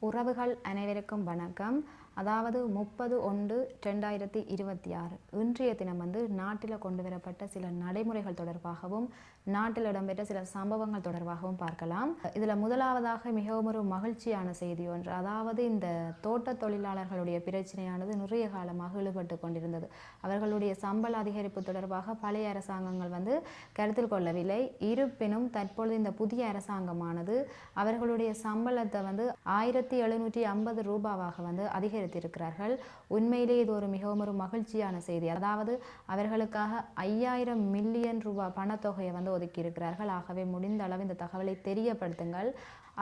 உறவுகள் அனைவருக்கும் வணக்கம். அதாவது முப்பது ஒன்று ரெண்டாயிரத்தி இருபத்தி ஆறு. இன்றைய தினம் வந்து நாட்டில் கொண்டு வரப்பட்ட சில நடைமுறைகள் தொடர்பாகவும் நாட்டில் இடம்பெற்ற சில சம்பவங்கள் தொடர்பாகவும் பார்க்கலாம். இதில் முதலாவதாக மிகவும் ஒரு மகிழ்ச்சியான செய்தி ஒன்று. அதாவது இந்த தோட்ட தொழிலாளர்களுடைய பிரச்சனையானது நிறைய காலமாக இழுபட்டு கொண்டிருந்தது. அவர்களுடைய சம்பள அதிகரிப்பு தொடர்பாக பழைய அரசாங்கங்கள் வந்து கருத்தில் கொள்ளவில்லை. இருப்பினும் தற்பொழுது இந்த புதிய அரசாங்கமானது அவர்களுடைய சம்பளத்தை வந்து ஆயிரத்தி எழுநூற்றி ஐம்பது ரூபாவாக வந்து அதிகரித்து அதிகரித்திருக்கிறார்கள் உண்மையிலே இது ஒரு மிகவும் ஒரு மகிழ்ச்சியான செய்தி. அதாவது அவர்களுக்காக ஐயாயிரம் மில்லியன் ரூபாய் பணத்தொகையை வந்து ஒதுக்கியிருக்கிறார்கள். ஆகவே முடிந்த அளவு இந்த தகவலை தெரியப்படுத்துங்கள்.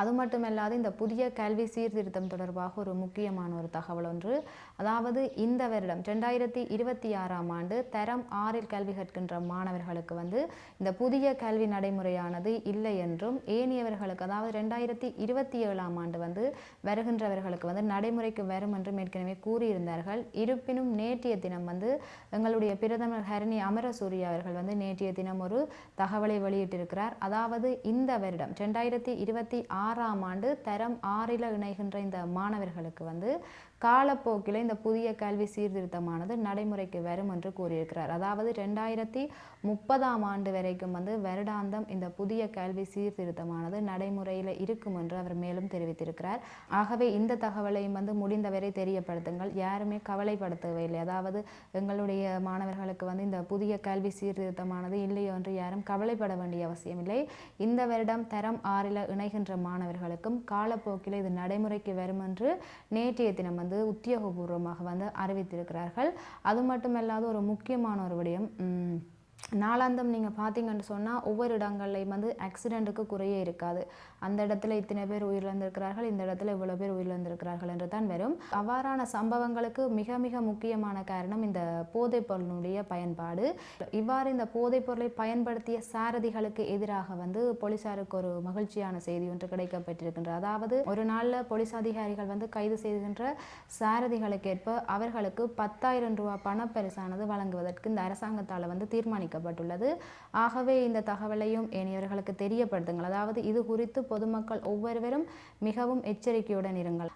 அது மட்டுமல்லாது இந்த புதிய கல்வி சீர்திருத்தம் தொடர்பாக ஒரு முக்கியமான ஒரு தகவல் ஒன்று. அதாவது இந்த வருடம் ரெண்டாயிரத்தி இருபத்தி ஆறாம் ஆண்டு தரம் ஆறில் கல்வி கற்கின்ற மாணவர்களுக்கு வந்து இந்த புதிய கல்வி நடைமுறையானது இல்லை என்றும் ஏனியவர்களுக்கு அதாவது ரெண்டாயிரத்தி இருபத்தி ஏழாம் ஆண்டு வந்து வருகின்றவர்களுக்கு வந்து நடைமுறைக்கு வரும் என்றும் ஏற்கனவே கூறியிருந்தார்கள். இருப்பினும் நேற்றைய தினம் வந்து எங்களுடைய பிரதமர் ஹரணி அமரசூரிய அவர்கள் வந்து நேற்றைய தினம் ஒரு தகவலை வெளியிட்டிருக்கிறார். அதாவது இந்த வருடம் ரெண்டாயிரத்தி இருபத்தி ஆறாம் ஆண்டு தரம் ஆறில் இணைகின்ற இந்த மாணவர்களுக்கு வந்து காலப்போக்கில் இந்த புதிய கல்வி சீர்திருத்தமானது நடைமுறைக்கு வரும் என்று கூறியிருக்கிறார். அதாவது ரெண்டாயிரத்தி முப்பதாம் ஆண்டு வரைக்கும் வந்து வருடாந்தம் இந்த புதிய கல்வி சீர்திருத்தமானது நடைமுறையில் இருக்கும் என்று அவர் மேலும் தெரிவித்திருக்கிறார். ஆகவே இந்த தகவலையும் வந்து முடிந்தவரை தெரியப்படுத்துங்கள். யாருமே கவலைப்படுத்தவில்லை அதாவது எங்களுடைய மாணவர்களுக்கு வந்து இந்த புதிய கல்வி சீர்திருத்தமானது இல்லையோ என்று யாரும் கவலைப்பட வேண்டிய அவசியமில்லை இந்த வருடம் தரம் ஆறில் இணைகின்ற மாணவர்களுக்கும் காலப்போக்கில் இது நடைமுறைக்கு வரும் என்று நேற்றைய தினம் வந்து உத்தியோகபூர்வமாக வந்து அறிவித்திருக்கிறார்கள். அது மட்டுமல்லாது ஒரு முக்கியமான ஒரு விடயம் நாளாந்தம் நீங்கள் பார்த்தீங்கன்னு சொன்னால் ஒவ்வொரு இடங்கள்லையும் வந்து ஆக்சிடெண்ட்டுக்கு குறையே இருக்காது. அந்த இடத்துல இத்தனை பேர் உயிரிழந்திருக்கிறார்கள் இந்த இடத்துல இவ்வளோ பேர் உயிரிழந்திருக்கிறார்கள் என்று தான் வரும். அவ்வாறான சம்பவங்களுக்கு மிக மிக முக்கியமான காரணம் இந்த போதைப் பொருளினுடைய பயன்பாடு. இவ்வாறு இந்த போதைப் பொருளை பயன்படுத்திய சாரதிகளுக்கு எதிராக வந்து போலீசாருக்கு ஒரு மகிழ்ச்சியான செய்தி ஒன்று கிடைக்கப்பட்டிருக்கின்றது. அதாவது ஒரு நாளில் போலீஸ் அதிகாரிகள் வந்து கைது செய்கின்ற சாரதிகளுக்கேற்ப அவர்களுக்கு பத்தாயிரம் ரூபாய் பணப்பரிசானது வழங்குவதற்கு இந்த அரசாங்கத்தால் வந்து தீர்மானிக்கப்பட்டுள்ளது ஆகவே இந்த தகவலையும் ஏனையவர்களுக்கு தெரியப்படுத்துங்கள். அதாவது இது குறித்து பொதுமக்கள் ஒவ்வொருவரும் மிகவும் எச்சரிக்கையுடன் இருங்கள்.